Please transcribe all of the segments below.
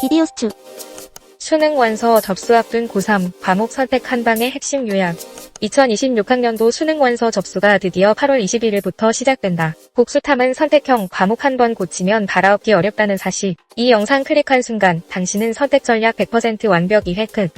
비디오 스튜 수능 원서 접수 앞둔 고3 과목 선택 한방의 핵심 요약. 2026학년도 수능 원서 접수가 드디어 8월 21일부터 시작된다. 복수탐은 선택형 과목 한 번 고치면 갈아엎기 어렵다는 사실. 이 영상 클릭한 순간 당신은 선택 전략 100% 완벽 이해 끝.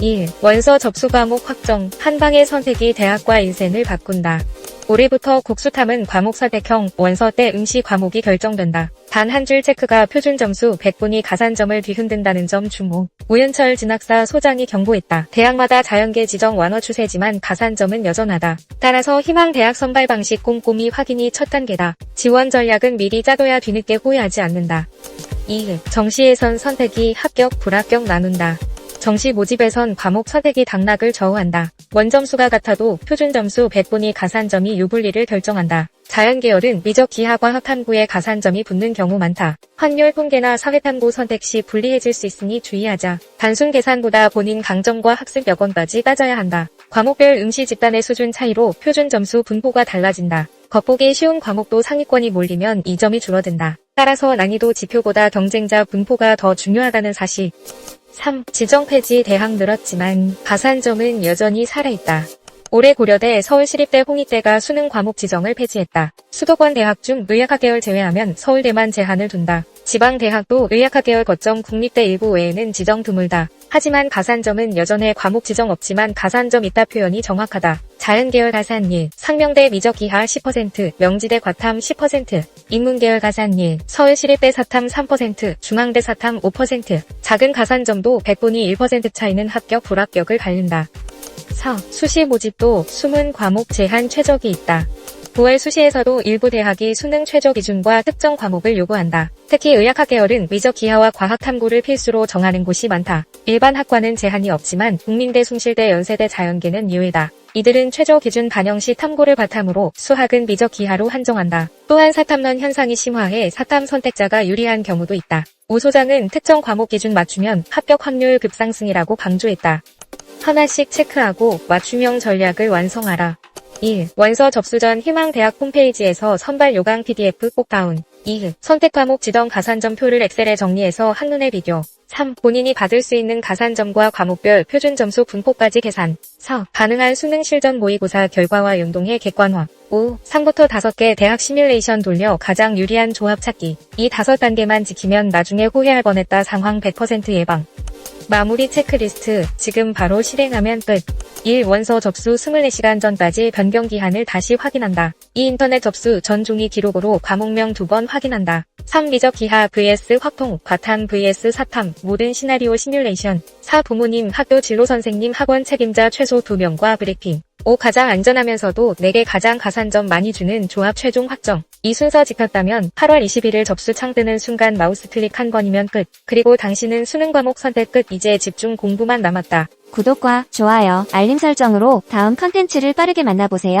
1. 원서 접수 과목 확정. 한 방의 선택이 대학과 인생을 바꾼다. 올해부터 국수탐은 과목 선택형 원서 때 응시 과목이 결정된다. 단 한 줄 체크가 표준 점수 100분이 가산점을 뒤흔든다는 점 주목. 우윤철 진학사 소장이 경고했다. 대학마다 자연계 지정 완화 추세지만 가산점은 여전하다. 따라서 희망 대학 선발 방식 꼼꼼히 확인이 첫 단계다. 지원 전략은 미리 짜둬야 뒤늦게 후회하지 않는다. 2. 정시에선 선택이 합격, 불합격 나눈다. 정시 모집에선 과목 선택이 당락을 저우한다. 원점수가 같아도 표준 점수 100분이 가산점이 유불리를 결정한다. 자연계열은 미적 기하과학 탐구에 가산점이 붙는 경우 많다. 확률 통계나 사회탐구 선택 시 불리해질 수 있으니 주의하자. 단순 계산보다 본인 강점과 학습 여건까지 따져야 한다. 과목별 응시 집단의 수준 차이로 표준 점수 분포가 달라진다. 겉보기 쉬운 과목도 상위권이 몰리면 이 점이 줄어든다. 따라서 난이도 지표보다 경쟁자 분포가 더 중요하다는 사실. 3. 지정 폐지 대학 늘었지만 가산점은 여전히 살아있다. 올해 고려대 서울시립대 홍익대가 수능 과목 지정을 폐지했다. 수도권 대학 중 의학학 계열 제외하면 서울대만 제한을 둔다. 지방 대학도 의학학 계열 거점 국립대 일부 외에는 지정 드물다. 하지만 가산점은 여전해 과목 지정 없지만 가산점 있다 표현이 정확하다. 자연계열 가산일, 상명대 미적기하 10%, 명지대 과탐 10%, 인문계열 가산일, 서울시립대 사탐 3%, 중앙대 사탐 5%, 작은 가산점도 100분이 1% 차이는 합격 불합격을 가린다. 4. 수시 모집도 숨은 과목 제한 최적이 있다. 9월 수시에서도 일부 대학이 수능 최저 기준과 특정 과목을 요구한다. 특히 의학학 계열은 미적 기하와 과학 탐구를 필수로 정하는 곳이 많다. 일반 학과는 제한이 없지만 국민대, 숭실대, 연세대, 자연계는 예외다. 이들은 최저 기준 반영 시 탐구를 바탕으로 수학은 미적 기하로 한정한다. 또한 사탐론 현상이 심화해 사탐 선택자가 유리한 경우도 있다. 우 소장은 특정 과목 기준 맞추면 합격 확률 급상승이라고 강조했다. 하나씩 체크하고 맞춤형 전략을 완성하라. 1. 원서 접수 전 희망대학 홈페이지에서 선발 요강 PDF 꼭 다운. 2. 선택 과목 지정 가산점 표를 엑셀에 정리해서 한눈에 비교. 3. 본인이 받을 수 있는 가산점과 과목별 표준 점수 분포까지 계산. 4. 가능한 수능 실전 모의고사 결과와 연동해 객관화. 5. 3부터 5개 대학 시뮬레이션 돌려 가장 유리한 조합 찾기. 이 5단계만 지키면 나중에 후회할 뻔했다 상황 100% 예방. 마무리 체크리스트 지금 바로 실행하면 끝. 1. 원서 접수 24시간 전까지 변경 기한을 다시 확인한다. 2. 인터넷 접수 전 종이 기록으로 과목명 두 번 확인한다. 3. 미적 기하 vs 확통, 과탐 vs 사탐, 모든 시나리오 시뮬레이션. 4. 부모님, 학교 진로 선생님, 학원 책임자 최소 2명과 브리핑. 5. 가장 안전하면서도 내게 가장 가산점 많이 주는 조합 최종 확정. 이 순서 지켰다면 8월 21일 접수 창 뜨는 순간 마우스 클릭 한 번이면 끝. 그리고 당신은 수능 과목 선택 끝 이제 집중 공부만 남았다. 구독과 좋아요, 알림 설정으로 다음 컨텐츠를 빠르게 만나보세요.